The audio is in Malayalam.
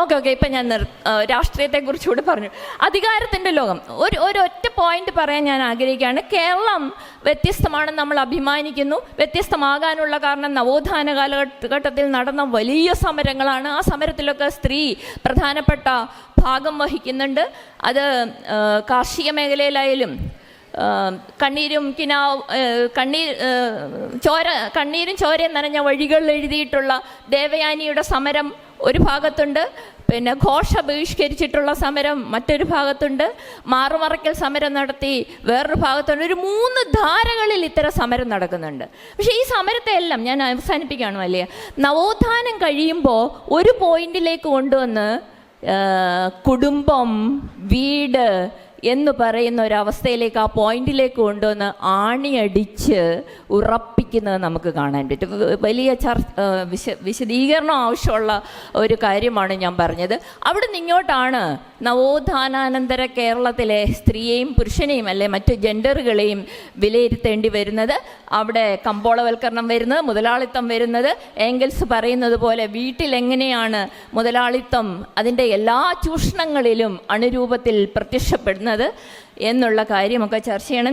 ഓക്കെ ഓക്കെ ഇപ്പം ഞാൻ നിർ രാഷ്ട്രീയത്തെക്കുറിച്ചുകൂടി പറഞ്ഞു. അധികാരത്തിന്റെ ലോകം. ഒരു ഒരു ഒറ്റ പോയിന്റ് പറയാൻ ഞാൻ ആഗ്രഹിക്കുകയാണ്. കേരളം വ്യത്യസ്തമാണെന്ന് നമ്മൾ അഭിമാനിക്കുന്നു. വ്യത്യസ്തമാകാനുള്ള കാരണം നവോത്ഥാന കാലഘട്ടത്തിൽ നടന്ന വലിയ സമരങ്ങളാണ്. ആ സമരത്തിലൊക്കെ സ്ത്രീ പ്രധാനപ്പെട്ട ഭാഗം വഹിക്കുന്നുണ്ട്. അത് കാർഷിക മേഖലയിലായാലും കണ്ണീരും കിനാവ് ആ, കണ്ണീർ ചോര കണ്ണീരും ചോരയും നനഞ്ഞ വഴികളിൽ എഴുതിയിട്ടുള്ള ദേവയാനിയുടെ സമരം ഒരു ഭാഗത്തുണ്ട്. പിന്നെ ഘോഷ ബഹിഷ്കരിച്ചിട്ടുള്ള സമരം മറ്റൊരു ഭാഗത്തുണ്ട്. മാറുമറയ്ക്കൽ സമരം നടത്തി വേറൊരു ഭാഗത്തുണ്ട്. ഒരു മൂന്ന് ധാരകളിൽ ഇത്തരം സമരം നടക്കുന്നുണ്ട്. പക്ഷേ ഈ സമരത്തെ എല്ലാം ഞാൻ അവസാനിപ്പിക്കുകയാണ് വലിയ. നവോത്ഥാനം കഴിയുമ്പോൾ ഒരു പോയിന്റിലേക്ക് കൊണ്ടുവന്ന് കുടുംബം വീട് എന്ന് പറയുന്ന ഒരവസ്ഥയിലേക്ക് ആ പോയിന്റിലേക്ക് കൊണ്ടുവന്ന് ആണിയടിച്ച് ഉറപ്പിക്കുന്നത് നമുക്ക് കാണാൻ പറ്റും. വലിയ ചർ വിശ വിശദീകരണം ആവശ്യമുള്ള ഒരു കാര്യമാണ് ഞാൻ പറഞ്ഞത്. അവിടെ നിന്നിങ്ങോട്ടാണ് നവോത്ഥാനാനന്തര കേരളത്തിലെ സ്ത്രീയെയും പുരുഷനെയും അല്ലെ മറ്റു ജെൻഡറുകളെയും വിലയിരുത്തേണ്ടി വരുന്നത്. അവിടെ കമ്പോളവൽക്കരണം വരുന്നത് മുതലാളിത്തം വരുന്നത്. ഏംഗൽസ് പറയുന്നത് പോലെ വീട്ടിലെങ്ങനെയാണ് മുതലാളിത്തം അതിന്റെ എല്ലാ ചൂഷണങ്ങളിലും അണുരൂപത്തിൽ പ്രത്യക്ഷപ്പെടുന്നത് എന്നുള്ള കാര്യമൊക്കെ ചർച്ച ചെയ്യണം.